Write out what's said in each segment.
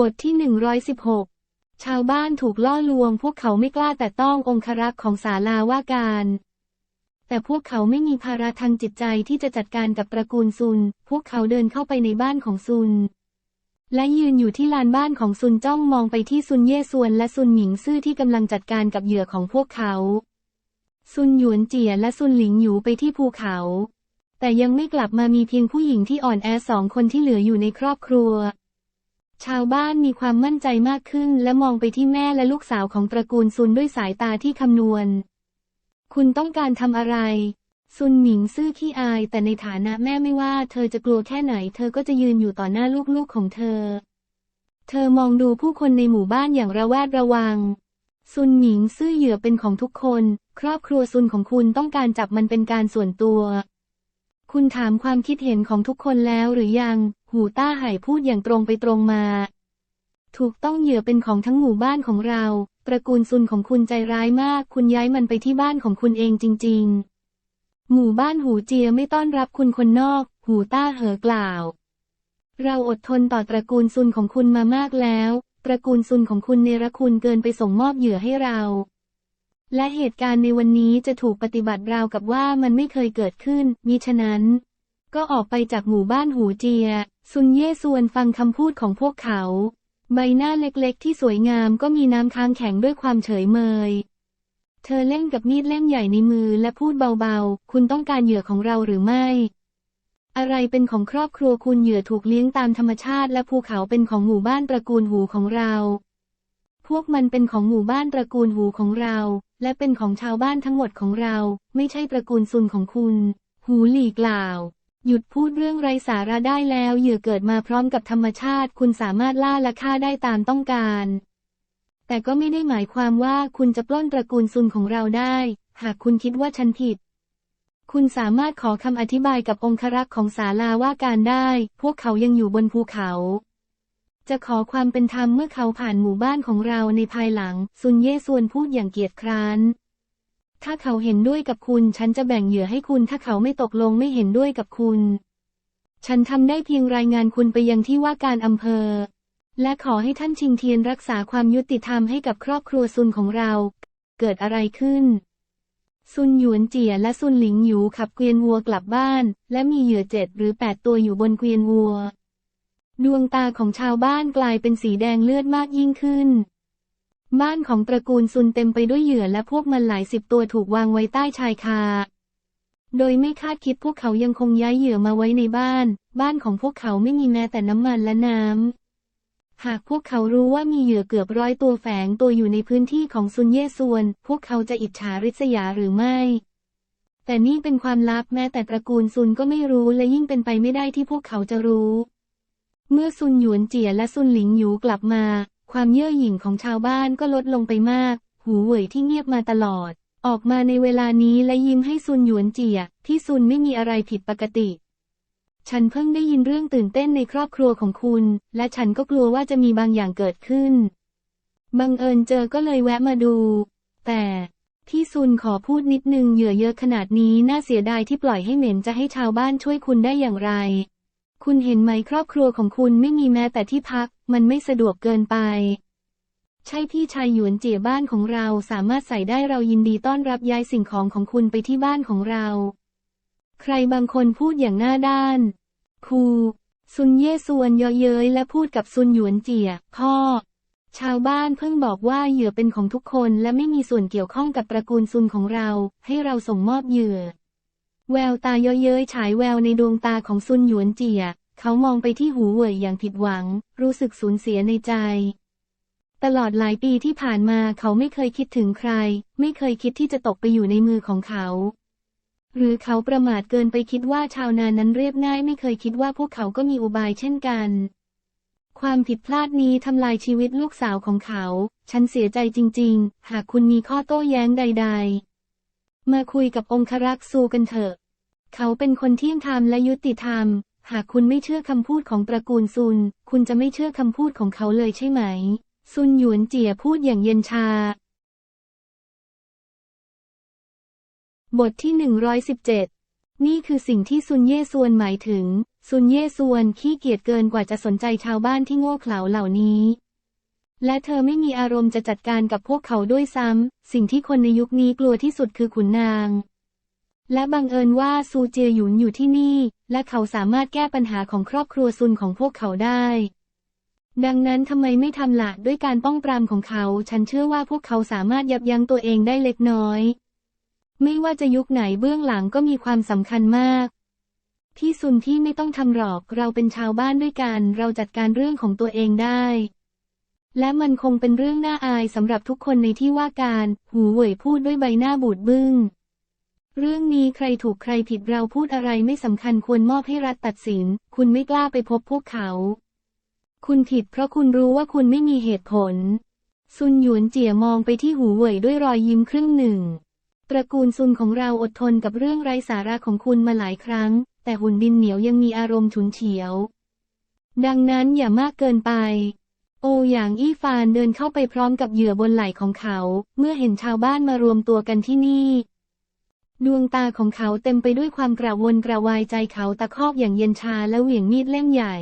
บทที่ 116 ชาวบ้านถูกล่อลวง พวกเขาไม่กล้าแต่ต้ององครักษ์ของศาลาว่าการ แต่พวกเขาไม่มีภาระทางจิตใจที่จะจัดการกับตระกูลซุน พวกเขาเดินเข้าไปในบ้านของซุน และยืนอยู่ที่ลานบ้านของซุนจ้องมองไปที่ซุนเย่ซวนและซุนหมิงซื่อที่กำลังจัดการกับเหยื่อของพวกเขา ซุนหยวนเจียและซุนหลิงอยู่ไปที่ภูเขา แต่ยังไม่กลับมามีเพียงผู้หญิงที่อ่อนแอสองคนที่เหลืออยู่ในครอบครัว ชาวบ้านมีความมั่นใจมากขึ้นและมองไปที่แม่และลูกสาวของตระกูลซุนด้วยสายตาที่คำนวณ คุณต้องการทำอะไร ซุนหมิงซื่อขี้อาย แต่ในฐานะแม่ไม่ว่าเธอจะกลัวแค่ไหน เธอก็จะยืนอยู่ต่อหน้าลูกๆของเธอ เธอมองดูผู้คนในหมู่บ้านอย่างระแวดระวัง ซุนหมิงซื่อเหยื่อเป็นของทุกคน ครอบครัวซุนของคุณต้องการจับมันเป็นการส่วนตัว คุณถามความคิดเห็นของทุกคนแล้วหรือยัง หูต้าไห่พูดอย่างตรงไปตรงมา ถูกต้องเหยื่อเป็นของทั้งหมู่บ้านของเรา ตระกูลซุนของคุณใจร้ายมาก คุณย้ายมันไปที่บ้านของคุณเองจริง ๆ หมู่บ้านหูเจียไม่ต้อนรับคุณคนนอก หูต้าเหอกล่าว เราอดทนต่อตระกูลซุนของคุณมามากแล้ว ตระกูลซุนของคุณเนรคุณเกินไปส่งมอบเหยื่อให้เรา และเหตุการณ์ในวันนี้จะถูกปฏิบัติราวกับว่ามันไม่เคยเกิดขึ้นมิฉะนั้น ก็ออกไปจากหมู่บ้านหูเจีย ซุนเย่ซวนฟังคำพูดของพวกเขา ใบหน้าเล็กๆ ที่สวยงามก็มีน้ำค้างแข็งด้วยความเฉยเมย เธอเล่นกับมีดเล่มใหญ่ในมือและพูดเบาๆ คุณต้องการเหยื่อของเราหรือไม่ อะไรเป็นของครอบครัวคุณเหยื่อถูกเลี้ยงตามธรรมชาติ และภูเขาเป็นของหมู่บ้านตระกูลหูของเรา พวกมันเป็นของหมู่บ้านตระกูลหูของเรา และเป็นของชาวบ้านทั้งหมดของเรา ไม่ใช่ตระกูลซุนของคุณ หูหลีกล่าว หยุดพูดเรื่องไร้สาระได้แล้วเหยื่อเกิดมาพร้อมกับธรรมชาติ คุณสามารถล่าและฆ่าได้ตามต้องการ แต่ก็ไม่ได้หมายความว่าคุณจะปล้นตระกูลซุนของเราได้ หากคุณคิดว่าฉันผิด คุณสามารถขอคำอธิบายกับองครักษ์ของศาลาว่าการได้ พวกเขายังอยู่บนภูเขา จะขอความเป็นธรรมเมื่อเขาผ่านหมู่บ้านของเราในภายหลัง ซุนเย่ซวนพูดอย่างเกียจคร้าน ถ้าเขาเห็นด้วยกับคุณ ฉันจะแบ่งเหยื่อให้คุณ ถ้าเขาไม่ตกลงไม่เห็นด้วยกับคุณ ฉันทำได้เพียงรายงานคุณไปยังที่ว่าการอำเภอ และขอให้ท่านชิงเทียนรักษาความยุติธรรมให้กับครอบครัวซุนของเรา เกิดอะไรขึ้น ซุนหยวนเจียและซุนหลิงหยูขับเกวียนวัวกลับบ้าน และมีเหยื่อเจ็ดหรือแปดตัวอยู่บนเกวียนวัว ดวงตาของชาวบ้านกลายเป็นสีแดงเลือดมากยิ่งขึ้น บ้านของตระกูลซุนเต็มไปด้วยเหยื่อและพวกมันหลายสิบตัวถูกวางไว้ใต้ชายคา โดยไม่คาดคิดพวกเขายังคงย้ายเหยื่อมาไว้ในบ้าน บ้านของพวกเขาไม่มีแม้แต่น้ำมันและน้ำ หากพวกเขารู้ว่ามีเหยื่อเกือบร้อยตัวแฝงตัวอยู่ในพื้นที่ของซุนเย่ซวน พวกเขาจะอิจฉาริษยาหรือไม่ แต่นี่เป็นความลับแม้แต่ตระกูลซุนก็ไม่รู้และยิ่งเป็นไปไม่ได้ที่พวกเขาจะรู้ เมื่อซุนหยวนเจียและซุนหลิงหยูกลับมา ความเย่อหยิ่งของชาวบ้านก็ลดลงไปมาก หูเหว่ยที่เงียบมาตลอด ออกมาในเวลานี้และยิ้มให้ซุนหยวนเจีย ที่ซุนไม่มีอะไรผิดปกติ ฉันเพิ่งได้ยินเรื่องตื่นเต้นในครอบครัวของคุณ และฉันก็กลัวว่าจะมีบางอย่างเกิดขึ้น บังเอิญเจอก็เลยแวะมาดู แต่พี่ซุนขอพูดนิดนึงเหยื่อเยอะขนาดนี้น่าเสียดายที่ปล่อยให้เหม็นจะให้ชาวบ้านช่วยคุณได้อย่างไร คุณเห็นไหมครอบครัวของคุณไม่มีแม้แต่ที่พัก มันไม่สะดวกเกินไป ใช่พี่ชายหยวนเจี๋ยบ้านของเราสามารถใส่ได้เรายินดีต้อนรับย้ายสิ่งของของคุณไปที่บ้านของเรา ใครบางคนพูดอย่างหน้าด้านครูซุนเย่ซวนเยาะเย้ยและพูดกับซุนหยวนเจี๋ยพ่อ ชาวบ้านเพิ่งบอกว่าเหยื่อเป็นของทุกคนและไม่มีส่วนเกี่ยวข้องกับตระกูลซุนของเรา ให้เราส่งมอบเหยื่อ แววตาเยาะเย้ยฉายแววในดวงตาของซุนหยวนเจีย เขามองไปที่หูเหว่ยอย่างผิดหวัง รู้สึกสูญเสียในใจ ตลอดหลายปีที่ผ่านมาเขาไม่เคยคิดถึงใคร ไม่เคยคิดที่จะตกไปอยู่ในมือของเขา หรือเขาประมาทเกินไปคิดว่าชาวนานั้นเรียบง่าย ไม่เคยคิดว่าพวกเขาก็มีอุบายเช่นกัน ความผิดพลาดนี้ทำลายชีวิตลูกสาวของเขา ฉันเสียใจจริง ๆ หากคุณมีข้อโต้แย้งใด ๆ มาคุยกับองครักษ์ซูกันเถอะ เขาเป็นคนเที่ยงธรรมและยุติธรรม หากคุณไม่เชื่อคำพูดของตระกูลซุน คุณจะไม่เชื่อคำพูดของเขาเลยใช่ไหม ซุนหยวนเจียพูดอย่างเย็นชา บทที่ 117 นี่คือสิ่งที่ซุนเย่ซวนหมายถึง ซุนเย่ซวนขี้เกียจเกินกว่าจะสนใจชาวบ้านที่โง่เขลาเหล่านี้ และเธอไม่มีอารมณ์จะจัดการกับพวกเขาด้วยซ้ำ สิ่งที่คนในยุคนี้กลัวที่สุดคือขุนนาง และบังเอิญว่าซูเจียหยุนอยู่ที่นี่ และเขาสามารถแก้ปัญหาของครอบครัวซุนของพวกเขาได้ ดังนั้นทำไมไม่ทำละด้วยการป้องปรามของเขา ฉันเชื่อว่าพวกเขาสามารถยับยั้งตัวเองได้เล็กน้อย ไม่ว่าจะยุคไหนเบื้องหลังก็มีความสำคัญมากพี่ซุนที่ไม่ต้องทำหรอก เราเป็นชาวบ้านด้วยกัน เราจัดการเรื่องของตัวเองได้ และมันคงเป็นเรื่องน่าอายสำหรับทุกคนในที่ว่าการ หูเหว่ยพูดด้วยใบหน้าบูดบึ้ง เรื่องนี้ใครถูกใครผิดเราพูดอะไรไม่สำคัญควรมอบให้รัฐตัดสิน คุณไม่กล้าไปพบพวกเขา คุณผิดเพราะคุณรู้ว่าคุณไม่มีเหตุผล ซุนหยวนเจี๋ยมองไปที่หูเหว่ยด้วยรอยยิ้มครึ่งหนึ่ง ตระกูลซุนของเราอดทนกับเรื่องไร้สาระของคุณมาหลายครั้ง แต่หุ่นดินเหนียวยังมีอารมณ์ฉุนเฉียว ดังนั้นอย่ามากเกินไป โออย่างอี้ฟานเดินเข้าไปพร้อมกับเหยื่อบนไหล่ของเขา เมื่อเห็นชาวบ้านมารวมตัวกันที่นี่ ดวงตาของเขาเต็มไปด้วยความกระวนกระวายใจเขาตะคอกอย่างเย็นชาและเหวี่ยงมีดเล่มใหญ่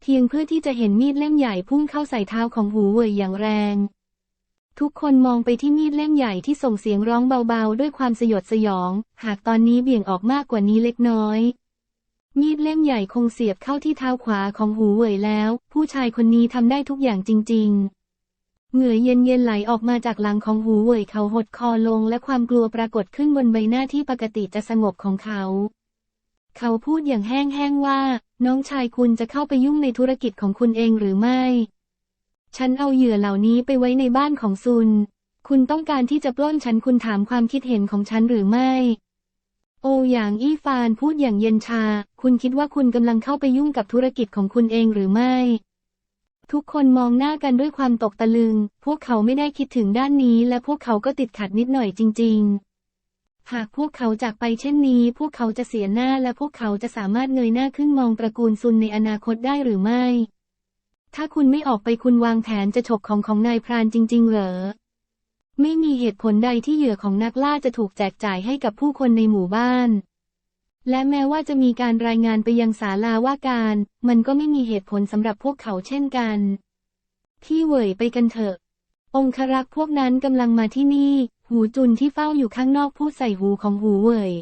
เพียงเพื่อที่จะเห็นมีดเล่มใหญ่พุ่งเข้าใส่เท้าของหูเว่ยอย่างแรง ทุกคนมองไปที่มีดเล่มใหญ่ที่ส่งเสียงร้องเบาๆ ด้วยความสยดสยอง หากตอนนี้เบี่ยงออกมากกว่านี้เล็กน้อย มีดเล่มใหญ่คงเสียบเข้าที่เท้าขวาของหูเหว่ยแล้ว ผู้ชายคนนี้ทำได้ทุกอย่างจริง ๆ เหงื่อเย็นๆไหลออกมาจากหลังของหูเหว่ยเขาหดคอลงและความกลัวปรากฏขึ้นบนใบหน้าที่ปกติจะสงบของเขา เขาพูดอย่างแห้งๆว่า น้องชายคุณจะเข้าไปยุ่งในธุรกิจของคุณเองหรือไม่ ฉันเอาเหยื่อเหล่านี้ไปไว้ในบ้านของซุน คุณต้องการที่จะปล้นฉันคุณถามความคิดเห็นของฉันหรือไม่ โออย่างอี้ฟานพูดอย่างเย็นชา คุณคิดว่าคุณกำลังเข้าไปยุ่งกับธุรกิจของคุณเองหรือไม่ ทุกคนมองหน้ากันด้วยความตกตะลึง พวกเขาไม่ได้คิดถึงด้านนี้ และพวกเขาก็ติดขัดนิดหน่อยจริง ๆ หากพวกเขาจากไปเช่นนี้ พวกเขาจะเสียหน้าและพวกเขาจะสามารถเงยหน้าขึ้นมองตระกูลซุนในอนาคตได้หรือไม่ ถ้าคุณไม่ออกไปคุณวางแผนจะฉกของของนายพรานจริง ๆ เหรอ ไม่มีเหตุผลใดที่เหยื่อของนักล่าจะถูกแจกจ่ายให้กับผู้คนในหมู่บ้าน และแม้ว่าจะมีการรายงานไปยังศาลาว่าการ มันก็ไม่มีเหตุผลสำหรับพวกเขาเช่นกันพี่เหวยไปกันเถอะ องครักษ์พวกนั้นกำลังมาที่นี่ หูจุนที่เฝ้าอยู่ข้างนอกพูดใส่หูของหูเหวย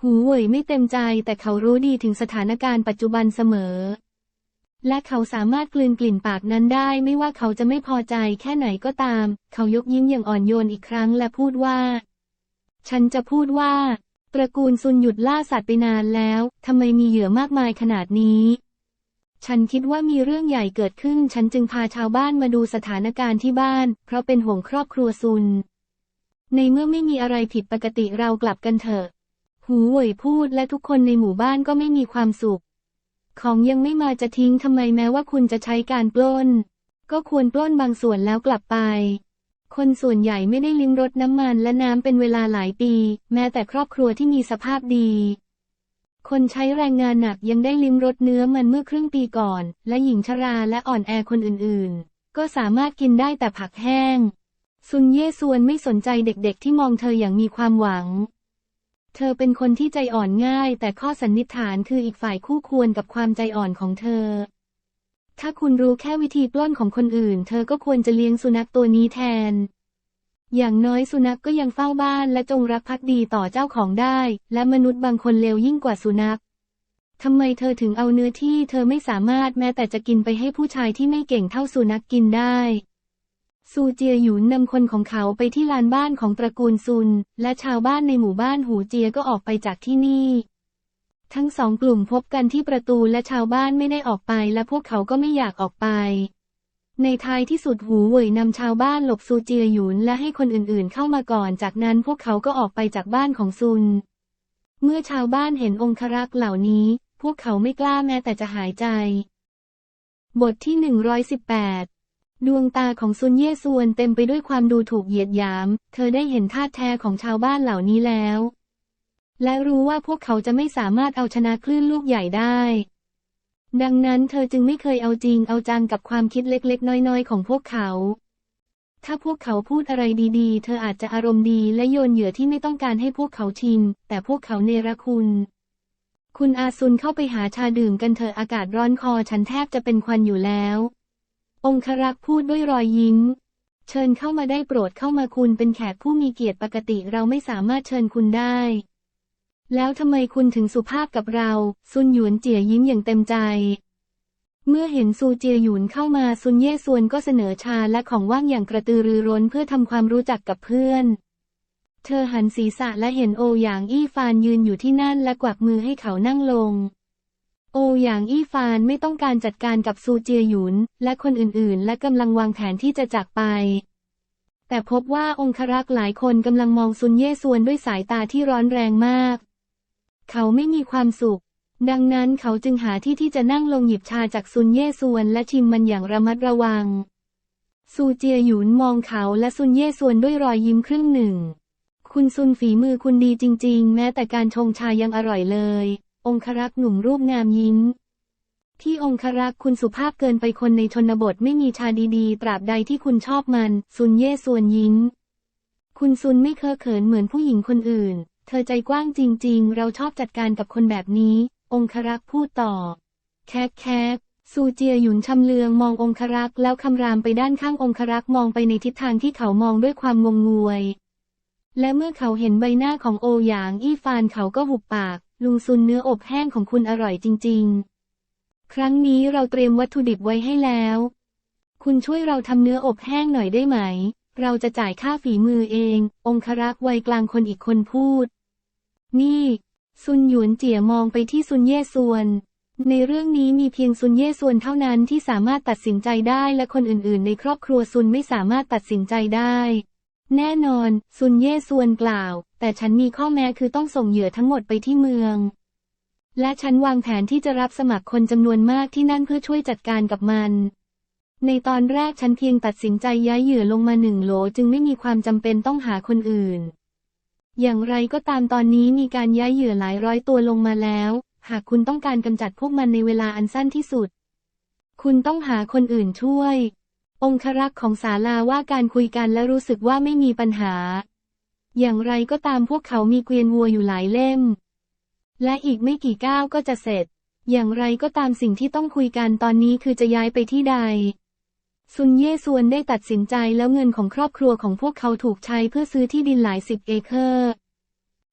หูเหวยไม่เต็มใจแต่เขารู้ดีถึงสถานการณ์ปัจจุบันเสมอ และเขาสามารถกลืนกลิ่นปากนั้นได้ ไม่ว่าเขาจะไม่พอใจแค่ไหนก็ตาม เขายกยิ้มอย่างอ่อนโยนอีกครั้งและพูดว่า ฉันจะพูดว่า ตระกูลซุนหยุดล่าสัตว์ไปนานแล้วทำไมมีเหยื่อมากมายขนาดนี้ฉันคิดว่ามีเรื่องใหญ่เกิดขึ้น ฉันจึงพาชาวบ้านมาดูสถานการณ์ที่บ้าน เพราะเป็นห่วงครอบครัวซุน ในเมื่อไม่มีอะไรผิดปกติเรากลับกันเถอะ หูเว่ยพูดและทุกคนในหมู่บ้านก็ไม่มีความสุข ของยังไม่มาจะทิ้งทำไมแม้ว่าคุณจะใช้การปล้น ก็ควรปล้นบางส่วนแล้วกลับไป คนส่วนใหญ่ไม่ได้ลิ้มรสน้ำมันและน้ำเป็นเวลาหลายปี แม้แต่ครอบครัวที่มีสภาพดี คนใช้แรงงานหนักยังได้ลิ้มรสเนื้อมันเมื่อครึ่งปีก่อน และหญิงชราและอ่อนแอคนอื่นๆ ก็สามารถกินได้แต่ผักแห้ง ซุนเย่ซวนไม่สนใจเด็กๆ ที่มองเธออย่างมีความหวัง เธอเป็นคนที่ใจอ่อนง่าย แต่ข้อสันนิษฐานคืออีกฝ่ายคู่ควรกับความใจอ่อนของเธอ ถ้าคุณรู้แค่วิธีปล้นของคนอื่น เธอก็ควรจะเลี้ยงสุนัขตัวนี้แทน อย่างน้อยสุนัขกก็ยังเฝ้าบ้านและจงรักภักดีต่อเจ้าของได้ และมนุษย์บางคนเลวยิ่งกว่าสุนัขทำไมเธอถึงเอาเนื้อที่เธอไม่สามารถแม้แต่จะกินไปให้ผู้ชายที่ไม่เก่งเท่าสุนัขกกินได้ ซูเจียหยุนนำคนของเขาไปที่ลานบ้านของตระกูลซุน และชาวบ้านในหมู่บ้านหูเจียก็ออกไปจากที่นี่ ทั้งสองกลุ่มพบกันที่ประตูและชาวบ้านไม่ได้ออกไปและพวกเขาก็ไม่อยากออกไป ในท้ายที่สุดหูเหว่ยนำชาวบ้านหลบซูเจียหยุนและให้คนอื่นๆเข้ามาก่อนจากนั้นพวกเขาก็ออกไปจากบ้านของซุน เมื่อชาวบ้านเห็นองครักษ์เหล่านี้ พวกเขาไม่กล้าแม้แต่จะหายใจ บทที่ 118 ดวงตาของซุนเย่ซวนเต็มไปด้วยความดูถูกเหยียดหยาม เธอได้เห็นท่าแท้ของชาวบ้านเหล่านี้แล้ว และรู้ว่าพวกเขาจะไม่สามารถเอาชนะคลื่นลูกใหญ่ได้ ดังนั้นเธอจึงไม่เคยเอาจริงเอาจังกับความคิดเล็กๆ น้อยๆ ของพวกเขา ถ้าพวกเขาพูดอะไรดีๆ เธออาจจะอารมณ์ดีและโยนเหยื่อที่ไม่ต้องการให้พวกเขาชิม แต่พวกเขาเนรคุณ คุณอาซุนเข้าไปหาชาดื่มกันเถอะอากาศร้อนคอฉันแทบจะเป็นควันอยู่แล้ว องครักษ์พูดด้วยรอยยิ้ม เชิญเข้ามาได้โปรดเข้ามาคุณเป็นแขกผู้มีเกียรติปกติเราไม่สามารถเชิญคุณได้ แล้วทำไมคุณถึงสุภาพกับเรา ซุนหยวนเจียยิ้มอย่างเต็มใจ เมื่อเห็นซูเจียหยุนเข้ามาซุนเย่ซวนก็เสนอชาและของว่างอย่างกระตือรือร้นเพื่อทำความรู้จักกับเพื่อน เธอหันศีรษะและเห็นโอหยางอี้ฟานยืนอยู่ที่นั่นและกวักมือให้เขานั่งลง โอหยางอี้ฟานไม่ต้องการจัดการกับซูเจียหยุน และคนอื่นๆ และกำลังวางแผนที่จะจากไป แต่พบว่าองครักษ์หลายคนกำลังมองซุนเย่ซวนด้วยสายตาที่ร้อนแรงมาก เขาไม่มีความสุข ดังนั้นเขาจึงหาที่ที่จะนั่งลงหยิบชาจากซุนเย่ซวนและชิมมันอย่างระมัดระวัง ซูเจียหยุนมองเขาและซุนเย่ซวนด้วยรอยยิ้มครึ่งหนึ่ง คุณซุนฝีมือคุณดีจริง ๆ แม้แต่การชงชายังอร่อยเลย องครักษ์หนุ่มรูปงามยิ้ม ที่องครักษ์คุณสุภาพเกินไปคนในชนบทไม่มีชาดีๆ ตราบใดที่คุณชอบมัน ซุนเย่ซวนยิ้ม คุณซุนไม่เคอะเขินเหมือนผู้หญิงคนอื่น เธอใจกว้างจริง ๆ เราชอบจัดการกับคนแบบนี้ องครักษ์พูดต่อ แคกแคกซูเจียหยุนชำเลืองมององครักษ์แล้วคำรามไปด้านข้างองครักษ์มองไปในทิศทางที่เขามองด้วยความงงงวย และเมื่อเขาเห็นใบหน้าของโอหยางอี้ฟานเขาก็หุบปาก ลุงซุนเนื้ออบแห้งของคุณอร่อยจริง ๆ ครั้งนี้เราเตรียมวัตถุดิบไว้ให้แล้ว คุณช่วยเราทำเนื้ออบแห้งหน่อยได้ไหม เราจะจ่ายค่าฝีมือเอง องครักษ์วัยกลางคนอีกคนพูด นี่ ซุนหยวนเจี๋ยมองไปที่ซุนเย่ซวน ในเรื่องนี้มีเพียงซุนเย่ซวนเท่านั้นที่สามารถตัดสินใจได้และคนอื่นๆ ในครอบครัวซุนไม่สามารถตัดสินใจได้ แน่นอน ซุนเย่ซวนกล่าว แต่ฉันมีข้อแม้คือต้องส่งเหยื่อทั้งหมดไปที่เมือง และฉันวางแผนที่จะรับสมัครคนจำนวนมากที่นั่นเพื่อช่วยจัดการกับมัน ในตอนแรกฉันเพียงตัดสินใจย้ายเหยื่อลงมาหนึ่งโหลจึงไม่มีความจำเป็นต้องหาคนอื่น อย่างไรก็ตามตอนนี้มีการย้ายเหยื่อหลายร้อยตัวลงมาแล้ว หากคุณต้องการกำจัดพวกมันในเวลาอันสั้นที่สุด คุณต้องหาคนอื่นช่วย องครักษ์ของศาลาว่าการคุยกันและรู้สึกว่าไม่มีปัญหา อย่างไรก็ตามพวกเขามีเกวียนวัวอยู่หลายเล่ม และอีกไม่กี่ก้าวก็จะเสร็จ อย่างไรก็ตามสิ่งที่ต้องคุยกันตอนนี้คือจะย้ายไปที่ใด ซุนเย่ซวนได้ตัดสินใจแล้วเงินของครอบครัวของพวกเขาถูกใช้เพื่อซื้อที่ดินหลายสิบเอเคอร์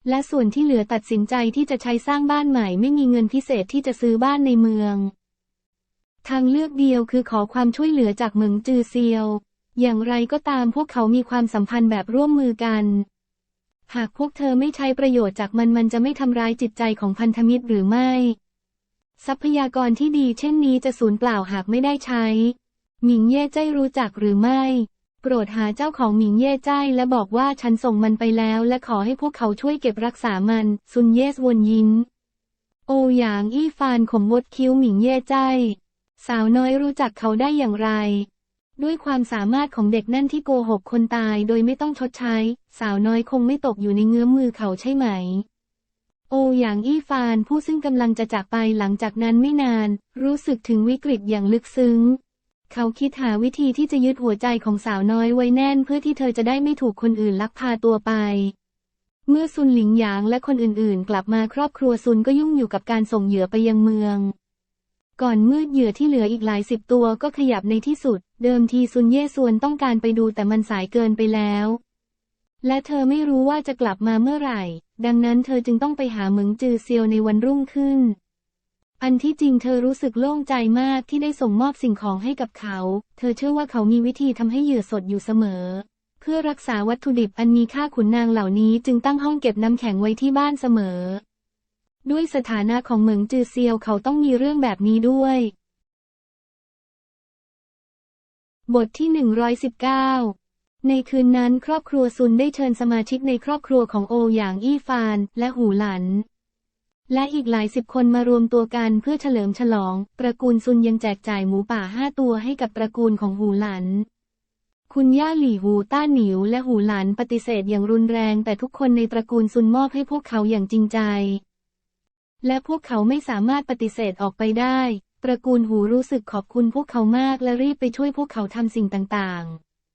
และส่วนที่เหลือตัดสินใจที่จะใช้สร้างบ้านใหม่ไม่มีเงินพิเศษที่จะซื้อบ้านในเมือง ทางเลือกเดียวคือขอความช่วยเหลือจากเหมิงจือเซียว อย่างไรก็ตามพวกเขามีความสัมพันธ์แบบร่วมมือกัน หากพวกเธอไม่ใช้ประโยชน์จากมันมันจะไม่ทำร้ายจิตใจของพันธมิตรหรือไม่ ทรัพยากรที่ดีเช่นนี้จะสูญเปล่าหากไม่ได้ใช้ หมิงเย่ใจรู้จักหรือไม่โปรดหาเจ้าของหมิงเย่ใจและบอกว่าฉันส่งมันไปแล้วและขอให้พวกเขาช่วยเก็บรักษามัน ซุนเยสวนยิ้มโอหยางอี้ฟานขมวดคิ้วหมิงเย่ใจ สาวน้อยรู้จักเขาได้อย่างไร ด้วยความสามารถของเด็กนั่นที่โกหกคนตายโดยไม่ต้องชดใช้ สาวน้อยคงไม่ตกอยู่ในเงื้อมมือเขาใช่ไหม โอหยางอี้ฟานผู้ซึ่งกำลังจะจากไปหลังจากนั้นไม่นาน รู้สึกถึงวิกฤตอย่างลึกซึ้ง เขาคิดหาวิธีที่จะยึดหัวใจของสาวน้อยไว้แน่นเพื่อที่เธอจะได้ไม่ถูกคนอื่นลักพาตัวไปเมื่อซุนหลิงหยางและคนอื่นๆ กลับมาครอบครัวซุนก็ยุ่งอยู่กับการส่งเหยื่อไปยังเมือง ก่อนมืดเหยื่อที่เหลืออีกหลายสิบตัวก็ขยับในที่สุด เดิมทีซุนเย่ซวนต้องการไปดูแต่มันสายเกินไปแล้ว และเธอไม่รู้ว่าจะกลับมาเมื่อไหร่ ดังนั้นเธอจึงต้องไปหาเหมิงจือเซียวในวันรุ่งขึ้น อันที่จริงเธอรู้สึกโล่งใจมากที่ได้ส่งมอบสิ่งของให้กับเขา เธอเชื่อว่าเขามีวิธีทำให้เหยื่อสดอยู่เสมอ เพื่อรักษาวัตถุดิบอันมีค่าขุนนางเหล่านี้จึงตั้งห้องเก็บน้ำแข็งไว้ที่บ้านเสมอ ด้วยสถานะของเหมิงจือเซียวเขาต้องมีเรื่องแบบนี้ด้วย บทที่ 119 ในคืนนั้นครอบครัวซุนได้เชิญสมาชิกในครอบครัวของโอหยางอี้ฟานและหูหลัน และอีกหลายสิบคนมารวมตัวกันเพื่อเฉลิมฉลอง ตระกูลซุนยังแจกจ่ายหมูป่าห้าตัวให้กับตระกูลของหูหลันคุณย่าหลี่หูต้าหนิวและหูหลันปฏิเสธอย่างรุนแรง แต่ทุกคนในตระกูลซุนมอบให้พวกเขาอย่างจริงใจ และพวกเขาไม่สามารถปฏิเสธออกไปได้ ตระกูลหูรู้สึกขอบคุณพวกเขามากและรีบไปช่วยพวกเขาทำสิ่งต่าง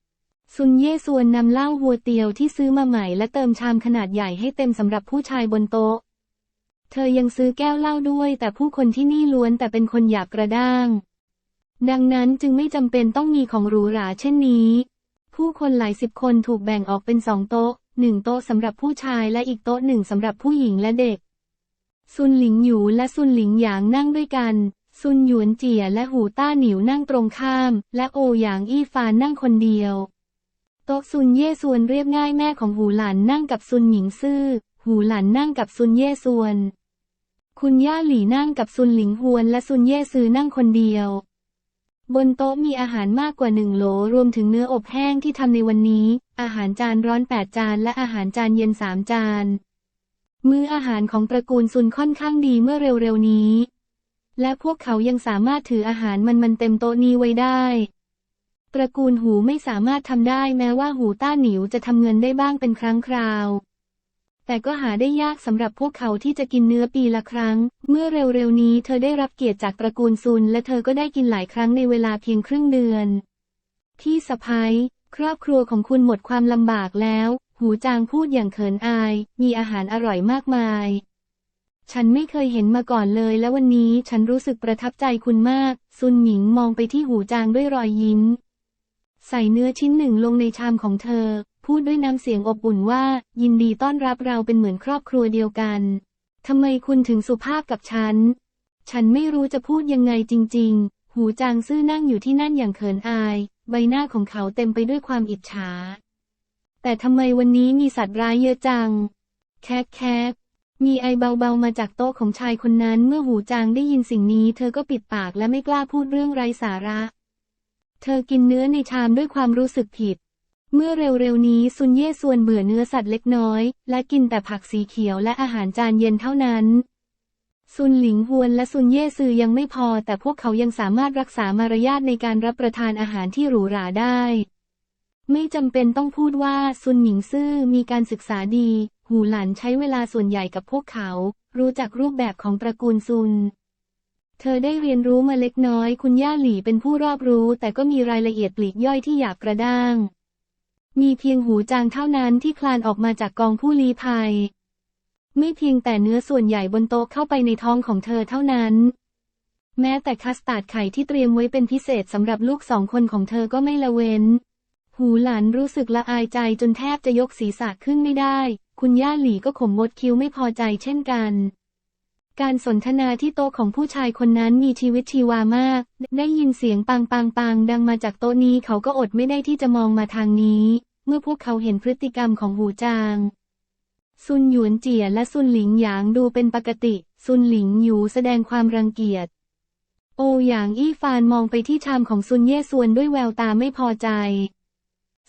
ๆ ซุนเย่ซวนนำเหล้าวัวเตียวที่ซื้อมาใหม่และเติมชามขนาดใหญ่ให้เต็มสำหรับผู้ชายบนโต๊ะ เธอยังซื้อแก้วเหล้าด้วย แต่ผู้คนที่นี่ล้วนแต่เป็นคนหยาบกระด้าง ดังนั้นจึงไม่จำเป็นต้องมีของหรูหราเช่นนี้ ผู้คนหลายสิบคนถูกแบ่งออกเป็นสองโต๊ะหนึ่งโต๊ะสำหรับผู้ชายและอีกโต๊ะหนึ่งสำหรับผู้หญิงและเด็ก ซุนหลิงหยูและซุนหลิงหยางนั่งด้วยกัน ซุนหยวนเจียและหูต้าหนิวนั่งตรงข้าม และโอหยางอี้ฟานนั่งคนเดียว โต๊ะซุนเย่ซวนเรียบง่ายแม่ของหูหลานนั่งกับซุนหญิงซื่อ หูหลานนั่งกับซุนเย่ซวน คุณย่าหลี่นั่งกับซุนหลิงฮวนและซุนเย่ซือนั่งคนเดียวบนโต๊ะมีอาหารมากกว่าหนึ่งโหลรวมถึงเนื้ออบแห้งที่ทำในวันนี้ อาหารจานร้อนแปดจานและอาหารจานเย็นสามจาน มื้ออาหารของตระกูลซุนค่อนข้างดีเมื่อเร็วๆนี้ และพวกเขายังสามารถถืออาหารมันมันๆเต็มโต๊ะนี้ไว้ได้ ตระกูลหูไม่สามารถทำได้แม้ว่าหูต้าหนิวจะทำเงินได้บ้างเป็นครั้งคราว แต่ก็หาได้ยากสำหรับพวกเขาที่จะกินเนื้อปีละครั้ง เมื่อเร็วๆนี้เธอได้รับเกียรติจากตระกูลซุนและเธอก็ได้กินหลายครั้งในเวลาเพียงครึ่งเดือนพี่สะพ้ยครอบครัวของคุณหมดความลำบากแล้ว หูจางพูดอย่างเขินอาย มีอาหารอร่อยมากมาย ฉันไม่เคยเห็นมาก่อนเลย และวันนี้ฉันรู้สึกประทับใจคุณมาก ซุนหมิงมองไปที่หูจางด้วยรอยยิ้ม ใส่เนื้อชิ้นหนึ่งลงในชามของเธอ พูดด้วยน้ำเสียงอบอุ่นว่า ยินดีต้อนรับเราเป็นเหมือนครอบครัวเดียวกันทำไมคุณถึงสุภาพกับฉัน ฉันไม่รู้จะพูดยังไงจริง ๆ หูจางซื่อนั่งอยู่ที่นั่นอย่างเขินอาย ใบหน้าของเขาเต็มไปด้วยความอิจฉา แต่ทำไมวันนี้มีสัตว์ร้ายเยอะจัง แคกแคกมีไอเบาๆมาจากโต๊ะของชายคนนั้นเมื่อหูจางได้ยินสิ่งนี้ เธอก็ปิดปากและไม่กล้าพูดเรื่องไร้สาระ เธอกินเนื้อในชามด้วยความรู้สึกผิด เมื่อเร็วๆนี้ซุนเย่ส่วนเบื่อเนื้อสัตว์เล็กน้อย และกินแต่ผักสีเขียวและอาหารจานเย็นเท่านั้นซุนหลิงฮวนและซุนเย่ซือยังไม่พอ แต่พวกเขายังสามารถรักษามารยาทในการรับประทานอาหารที่หรูหราได้ ไม่จำเป็นต้องพูดว่าซุนหมิงซื่อมีการศึกษาดี หูหลานใช้เวลาส่วนใหญ่กับพวกเขา รู้จักรูปแบบของตระกูลซุน เธอได้เรียนรู้มาเล็กน้อย คุณย่าหลี่เป็นผู้รอบรู้ แต่ก็มีรายละเอียดปลีกย่อยที่หยาบกระด้าง มีเพียงหูจางเท่านั้นที่คลานออกมาจากกองผู้ลี้ภัย ไม่เพียงแต่เนื้อส่วนใหญ่บนโต๊ะเข้าไปในท้องของเธอเท่านั้นแม้แต่คัสตาร์ดไข่ที่เตรียมไว้เป็นพิเศษสำหรับลูกสองคนของเธอก็ไม่ละเว้น หูหลานรู้สึกละอายใจจนแทบจะยกศีรษะขึ้นไม่ได้ คุณย่าหลีก็ขมมดคิ้วไม่พอใจเช่นกัน การสนทนาที่โต๊ะของผู้ชายคนนั้นมีชีวิตชีวามาก ได้ยินเสียงปังปังปังดังมาจากโต๊ะนี้เขาก็อดไม่ได้ที่จะมองมาทางนี้ เมื่อพวกเขาเห็นพฤติกรรมของหูจางซุนหยวนเจียและซุนหลิงหยางดูเป็นปกติ ซุนหลิงหยูแสดงความรังเกียจ โอหยางอี้ฟานมองไปที่ชามของซุนเย่ซวนด้วยแววตาไม่พอใจ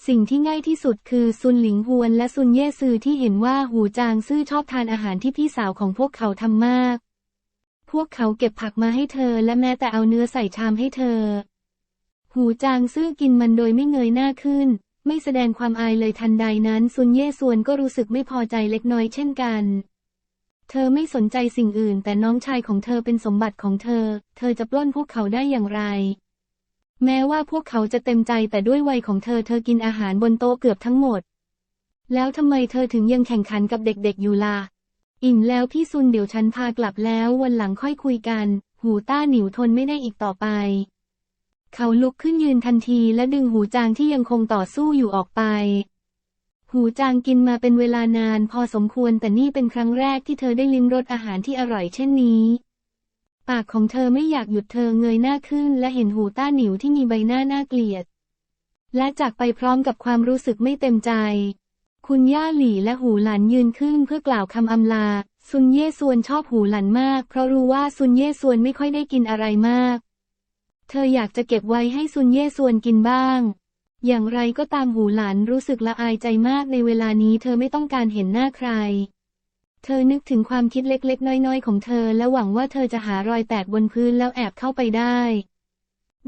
สิ่งที่ง่ายที่สุดคือซุนหลิงฮวนและซุนเย่ซือที่เห็นว่าหูจางซื่อชอบทานอาหารที่พี่สาวของพวกเขาทำมาก พวกเขาเก็บผักมาให้เธอและแม้แต่เอาเนื้อใส่ชามให้เธอ หูจางซื่อกินมันโดยไม่เงยหน้าขึ้น ไม่แสดงความอายเลยทันใดนั้นซุนเย่ซวนก็รู้สึกไม่พอใจเล็กน้อยเช่นกัน เธอไม่สนใจสิ่งอื่นแต่น้องชายของเธอเป็นสมบัติของเธอ เธอจะปล้นพวกเขาได้อย่างไร แม้ว่าพวกเขาจะเต็มใจแต่ด้วยวัยของเธอเธอกินอาหารบนโต๊ะเกือบทั้งหมด แล้วทำไมเธอถึงยังแข่งขันกับเด็กๆอยู่ล่ะ อิ่มแล้วพี่ซุนเดี๋ยวฉันพากลับแล้ววันหลังค่อยคุยกัน หูต้าหนิวทนไม่ได้อีกต่อไป เขาลุกขึ้นยืนทันทีและดึงหูจางที่ยังคงต่อสู้อยู่ออกไป หูจางกินมาเป็นเวลานานพอสมควรแต่นี่เป็นครั้งแรกที่เธอได้ลิ้มรสอาหารที่อร่อยเช่นนี้ ปากของเธอไม่อยากหยุดเธอเงยหน้าขึ้น และเห็นหูต้าหนิวที่มีใบหน้าน่าเกลียด และจากไปพร้อมกับความรู้สึกไม่เต็มใจ คุณย่าหลี่และหูหลันยืนขึ้นเพื่อกล่าวคำอำลา ซุนเย่ซวนชอบหูหลันมาก เพราะรู้ว่าซุนเย่ซวนไม่ค่อยได้กินอะไรมาก เธออยากจะเก็บไว้ให้ซุนเย่ซวนกินบ้าง อย่างไรก็ตามหูหลานรู้สึกละอายใจมากในเวลานี้เธอไม่ต้องการเห็นหน้าใคร เธอนึกถึงความคิดเล็กๆ น้อยๆ ของเธอ และหวังว่าเธอจะหารอยแตกบนพื้นแล้วแอบเข้าไปได้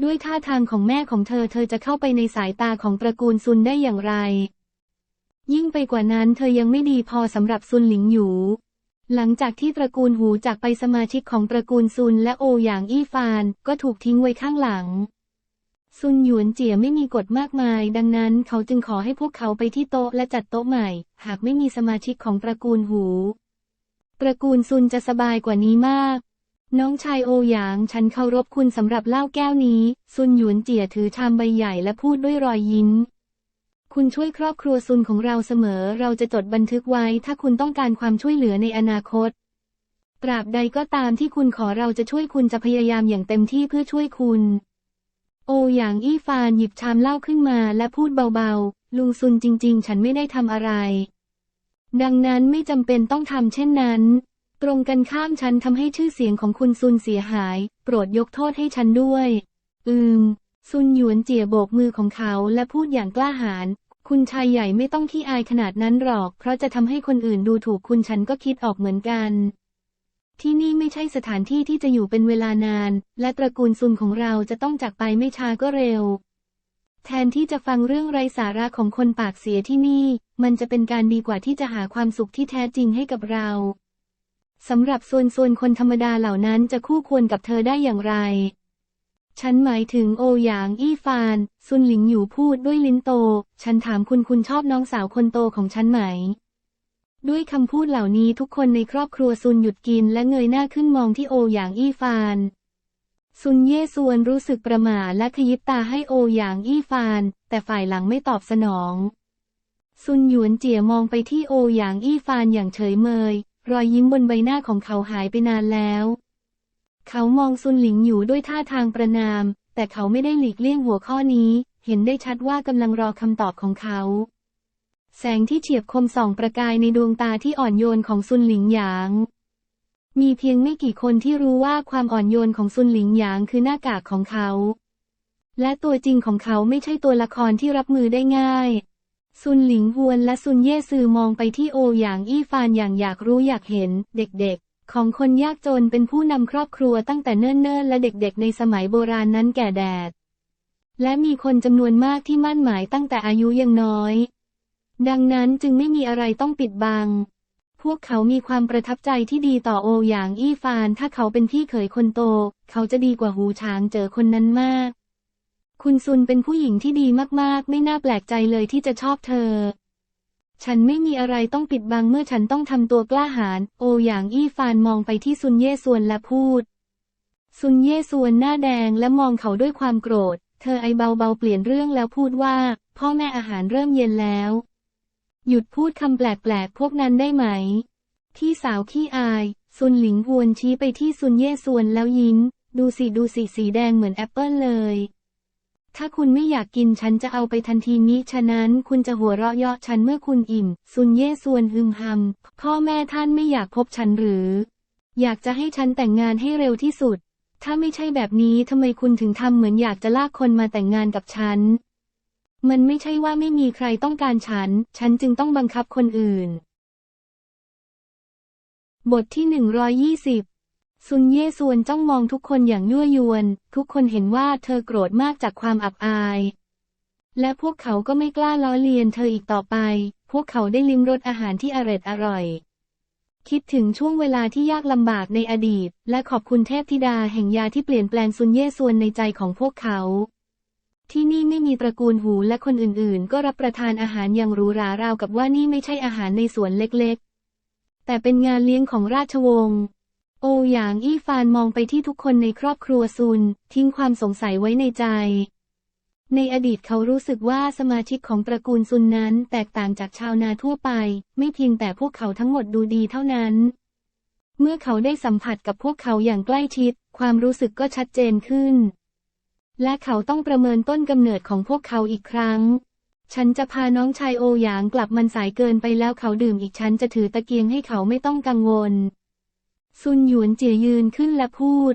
ด้วยท่าทางของแม่ของเธอเธอจะเข้าไปในสายตาของตระกูลซุนได้อย่างไร ยิ่งไปกว่านั้นเธอยังไม่ดีพอสำหรับซุนหลิงหยู หลังจากที่ตระกูลหูจากไปสมาชิกของตระกูลซุนและโอหยางอี้ฟานก็ถูกทิ้งไว้ข้างหลังซุนหยวนเจียไม่มีกฎมากมาย ดังนั้นเขาจึงขอให้พวกเขาไปที่โต๊ะและจัดโต๊ะใหม่ หากไม่มีสมาชิกของตระกูลหู ตระกูลซุนจะสบายกว่านี้มาก น้องชายโอหยาง ฉันเคารพคุณสำหรับเหล้าแก้วนี้ ซุนหยวนเจียถือชามใบใหญ่และพูดด้วยรอยยิ้ม คุณช่วยครอบครัวซุนของเราเสมอ เราจะจดบันทึกไว้ ถ้าคุณต้องการความช่วยเหลือในอนาคต ตราบใดก็ตามที่คุณขอเราจะช่วยคุณจะพยายามอย่างเต็มที่เพื่อช่วยคุณ โอหยางอี้ฟานหยิบชามเหล้าขึ้นมาและพูดเบาๆ ลุงซุนจริง ๆ ฉันไม่ได้ทำอะไร ดังนั้นไม่จำเป็นต้องทำเช่นนั้น ตรงกันข้ามฉันทำให้ชื่อเสียงของคุณซุนเสียหาย โปรดยกโทษให้ฉันด้วย อืม ซุนหยวนเจียโบกมือของเขาและพูดอย่างกล้าหาญ คุณชายใหญ่ไม่ต้องขี้อายขนาดนั้นหรอก เพราะจะทำให้คนอื่นดูถูกคุณฉันก็คิดออกเหมือนกัน ที่นี่ไม่ใช่สถานที่ที่จะอยู่เป็นเวลานาน และตระกูลซุนของเราจะต้องจากไปไม่ช้าก็เร็ว แทนที่จะฟังเรื่องไร้สาระของคนปากเสียที่นี่ มันจะเป็นการดีกว่าที่จะหาความสุขที่แท้จริงให้กับเรา สำหรับส่วนส่วนคนธรรมดาเหล่านั้นจะคู่ควรกับเธอได้อย่างไร ฉันหมายถึงโอหยางอี้ฟาน ซุนหลิงอยู่พูดด้วยลิ้นโต ฉันถามคุณคุณชอบน้องสาวคนโตของฉันไหม ด้วยคำพูดเหล่านี้ทุกคนในครอบครัวซุนหยุดกินและเงยหน้าขึ้นมองที่โอหยางอี้ฟาน ซุนเย่ซวนรู้สึกประหม่าและขยิบตาให้โอหยางอี้ฟาน แต่ฝ่ายหลังไม่ตอบสนอง ซุนหยวนเจียมองไปที่โอหยางอี้ฟานอย่างเฉยเมย รอยยิ้มบนใบหน้าของเขาหายไปนานแล้ว เขามองซุนหลิงอยู่ด้วยท่าทางประนาม แต่เขาไม่ได้หลีกเลี่ยงหัวข้อนี้ เห็นได้ชัดว่ากำลังรอคำตอบของเขา แสงที่เฉียบคมส่องประกายในดวงตาที่อ่อนโยนของซุนหลิงหยาง มีเพียงไม่กี่คนที่รู้ว่าความอ่อนโยนของซุนหลิงหยางคือหน้ากากของเขา และตัวจริงของเขาไม่ใช่ตัวละครที่รับมือได้ง่าย ซุนหลิงฮวนและซุนเย่ซือมองไปที่โอหยางอี้ฟานอย่างอยากรู้อยากเห็น เด็กๆ ของคนยากจนเป็นผู้นำครอบครัวตั้งแต่เนิ่นๆ และเด็กๆ ในสมัยโบราณนั้นแก่แดด และมีคนจำนวนมากที่มั่นหมายตั้งแต่อายุยังน้อย ดังนั้นจึงไม่มีอะไรต้องปิดบัง พวกเขามีความประทับใจที่ดีต่อโอหยางอี้ฟาน ถ้าเขาเป็นพี่เขยคนโต เขาจะดีกว่าหูช้างเจอคนนั้นมาก คุณซุนเป็นผู้หญิงที่ดีมากๆ ไม่น่าแปลกใจเลยที่จะชอบเธอ ฉันไม่มีอะไรต้องปิดบังเมื่อฉันต้องทำตัวกล้าหาญ โอหยางอี้ฟานมองไปที่ซุนเย่ซวนและพูด ซุนเย่ซวนหน้าแดงและมองเขาด้วยความโกรธ เธอไอเบาๆเปลี่ยนเรื่องแล้วพูดว่า พ่อแม่อาหารเริ่มเย็นแล้ว หยุดพูดคำแปลกๆพวกนั้นได้ไหมพี่สาวขี้อาย ซุนหลิงฮวนชี้ไปที่ซุนเย่ซวนแล้วยิ้ม ดูสิดูสิสีแดงเหมือนแอปเปิลเลย ถ้าคุณไม่อยากกินฉันจะเอาไปทันทีนี้ฉะนั้นคุณจะหัวเราะเยาะฉันเมื่อคุณอิ่ม ซุนเย่ซวนฮึมฮำพ่อแม่ท่านไม่อยากพบฉันหรือ อยากจะให้ฉันแต่งงานให้เร็วที่สุด ถ้าไม่ใช่แบบนี้ทำไมคุณถึงทำเหมือนอยากจะลากคนมาแต่งงานกับฉัน มันไม่ใช่ว่าไม่มีใครต้องการฉัน ฉันจึงต้องบังคับคนอื่น บทที่ 120 ซุนเย่ซวนจ้องมองทุกคนอย่างยั่วยวน ทุกคนเห็นว่าเธอโกรธมากจากความอับอาย และพวกเขาก็ไม่กล้าล้อเลียนเธออีกต่อไป พวกเขาได้ลิ้มรสอาหารที่อร่อยอร่อย คิดถึงช่วงเวลาที่ยากลำบากในอดีต และขอบคุณเทพธิดาแห่งยาที่เปลี่ยนแปลงซุนเย่ซวนในใจของพวกเขา ที่นี่ไม่มีตระกูลหูและคนอื่นๆ ก็รับประทานอาหารอย่างหรูหราราวกับว่านี่ไม่ใช่อาหารในสวนเล็กๆ แต่เป็นงานเลี้ยงของราชวงศ์ โอหยางอี้ฟานมองไปที่ทุกคนในครอบครัวซุน ทิ้งความสงสัยไว้ในใจ ในอดีตเขารู้สึกว่าสมาชิกของตระกูลซุนนั้น แตกต่างจากชาวนาทั่วไป ไม่เพียงแต่พวกเขาทั้งหมดดูดีเท่านั้น เมื่อเขาได้สัมผัสกับพวกเขาอย่างใกล้ชิด ความรู้สึกก็ชัดเจนขึ้น และเขาต้องประเมินต้นกำเนิดของพวกเขาอีกครั้ง ฉันจะพาน้องชายโอหยางกลับมันสายเกินไปแล้วเขาดื่มอีกฉันจะถือตะเกียงให้เขาไม่ต้องกังวล ซุนหยวนเจียยืนขึ้นและพูด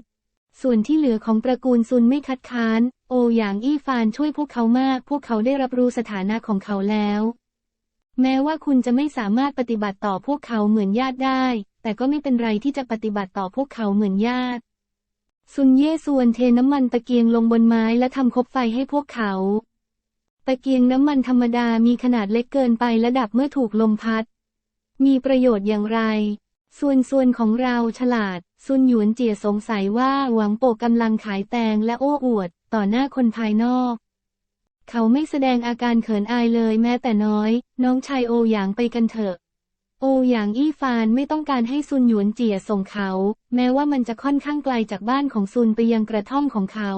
ส่วนที่เหลือของตระกูลซุนไม่คัดค้าน โอหยางอี้ฟานช่วยพวกเขามาก พวกเขาได้รับรู้สถานะของเขาแล้ว แม้ว่าคุณจะไม่สามารถปฏิบัติต่อพวกเขาเหมือนญาติได้ แต่ก็ไม่เป็นไรที่จะปฏิบัติต่อพวกเขาเหมือนญาติ ซุนเย่ส่วนเทน้ำมันตะเกียงลงบนไม้และทำคบไฟให้พวกเขา ตะเกียงน้ำมันธรรมดามีขนาดเล็กเกินไปและดับเมื่อถูกลมพัด มีประโยชน์อย่างไร ส่วนส่วนของเราฉลาด ซุนหยวนเจียสงสัยว่าหวังโปกกำลังขายแตงและโอ้อวด ต่อหน้าคนภายนอก เขาไม่แสดงอาการเขินอายเลยแม้แต่น้อย น้องชายโอหยางไปกันเถอะ โอหยางอี้ฟานไม่ต้องการให้ซุนหยวนเจียส่งเขา แม้ว่ามันจะค่อนข้างไกลจากบ้านของซุนไปยังกระท่อมของเขา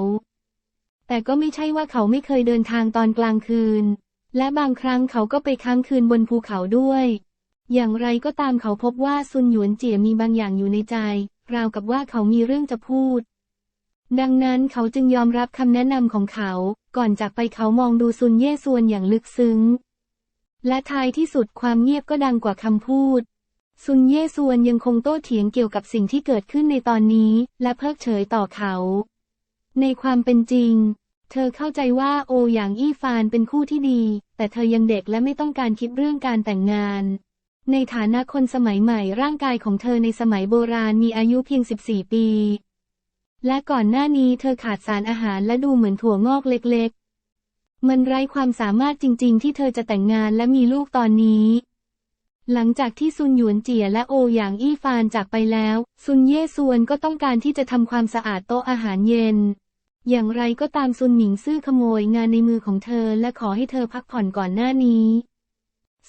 แต่ก็ไม่ใช่ว่าเขาไม่เคยเดินทางตอนกลางคืน และบางครั้งเขาก็ไปค้างคืนบนภูเขาด้วย อย่างไรก็ตามเขาพบว่าซุนหยวนเจียมีบางอย่างอยู่ในใจ ราวกับว่าเขามีเรื่องจะพูด ดังนั้นเขาจึงยอมรับคำแนะนำของเขา ก่อนจากไปเขามองดูซุนเย่ซวนอย่างลึกซึ้ง และท้ายที่สุดความเงียบก็ดังกว่าคำพูด ซุนเย่ซวนยังคงโต้เถียงเกี่ยวกับสิ่งที่เกิดขึ้นในตอนนี้ และเพิกเฉยต่อเขา ในความเป็นจริง เธอเข้าใจว่าโอหยางอี้ฟานเป็นคู่ที่ดี แต่เธอยังเด็กและไม่ต้องการคิดเรื่องการแต่งงาน ในฐานะคนสมัยใหม่ร่างกายของเธอในสมัยโบราณมีอายุเพียง 14 ปี และก่อนหน้านี้เธอขาดสารอาหารและดูเหมือนถั่วงอกเล็ก มันไร้ความสามารถจริง ๆ ที่เธอจะแต่งงานและมีลูกตอนนี้ หลังจากที่ซุนหยวนเจียและโอหยางอี้ฟานจากไปแล้ว ซุนเย่ซวนก็ต้องการที่จะทำความสะอาดโต๊ะอาหารเย็น อย่างไรก็ตามซุนหมิงซื่อขโมยงานในมือของเธอและขอให้เธอพักผ่อนก่อนหน้านี้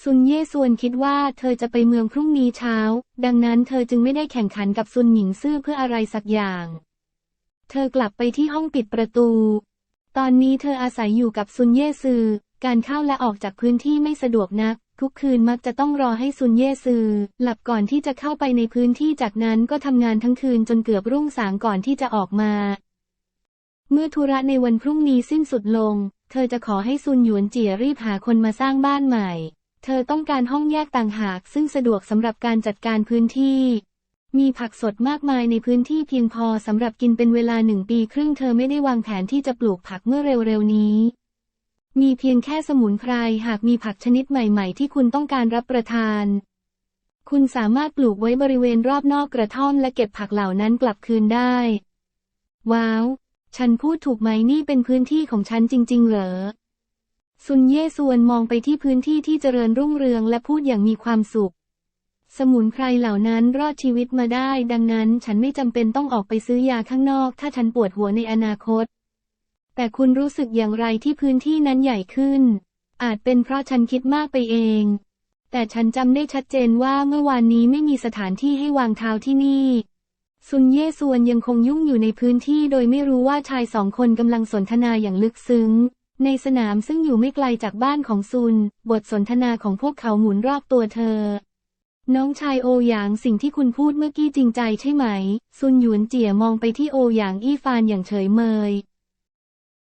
ซุนเย่ซวนคิดว่าเธอจะไปเมืองพรุ่งนี้เช้า ดังนั้นเธอจึงไม่ได้แข่งขันกับซุนหมิงซื่อเพื่ออะไรสักอย่าง เธอกลับไปที่ห้องปิดประตู ตอนนี้เธออาศัยอยู่กับซุนเย่ซือ การเข้าและออกจากพื้นที่ไม่สะดวกนัก ทุกคืนมักจะต้องรอให้ซุนเย่ซือ หลับก่อนที่จะเข้าไปในพื้นที่จากนั้นก็ทำงานทั้งคืนจนเกือบรุ่งสางก่อนที่จะออกมา เมื่อธุระในวันพรุ่งนี้สิ้นสุดลง เธอจะขอให้ซุนหยวนเจียรีบหาคนมาสร้างบ้านใหม่ เธอต้องการห้องแยกต่างหากซึ่งสะดวกสำหรับการจัดการพื้นที่ มีผักสดมากมายในพื้นที่เพียงพอสำหรับกินเป็นเวลาหนึ่งปีครึ่งเธอไม่ได้วางแผนที่จะปลูกผักเมื่อเร็วๆนี้ มีเพียงแค่สมุนไพรหากมีผักชนิดใหม่ๆ ที่คุณต้องการรับประทาน คุณสามารถปลูกไว้บริเวณรอบนอกกระท่อมและเก็บผักเหล่านั้นกลับคืนได้ ว้าว ฉันพูดถูกไหมนี่เป็นพื้นที่ของฉันจริง ๆ เหรอซุนเย่ซวนมองไปที่พื้นที่ที่เจริญรุ่งเรืองและพูดอย่างมีความสุข สมุนไพรเหล่านั้นรอดชีวิตมาได้ ดังนั้นฉันไม่จำเป็นต้องออกไปซื้อยาข้างนอก ถ้าฉันปวดหัวในอนาคต แต่คุณรู้สึกอย่างไรที่พื้นที่นั้นใหญ่ขึ้น อาจเป็นเพราะฉันคิดมากไปเอง แต่ฉันจำได้ชัดเจนว่าเมื่อวานนี้ไม่มีสถานที่ให้วางเท้าที่นี่ซุนเย่ซวนยังคงยุ่งอยู่ในพื้นที่โดยไม่รู้ว่าชายสองคนกำลังสนทนาอย่างลึกซึ้ง ในสนามซึ่งอยู่ไม่ไกลจากบ้านของซุน บทสนทนาของพวกเขาหมุนรอบตัวเธอ น้องชายโอหยางสิ่งที่คุณพูดเมื่อกี้จริงใจใช่ไหม ซุนหยวนเจียมองไปที่โอหยางอี้ฟานอย่างเฉยเมย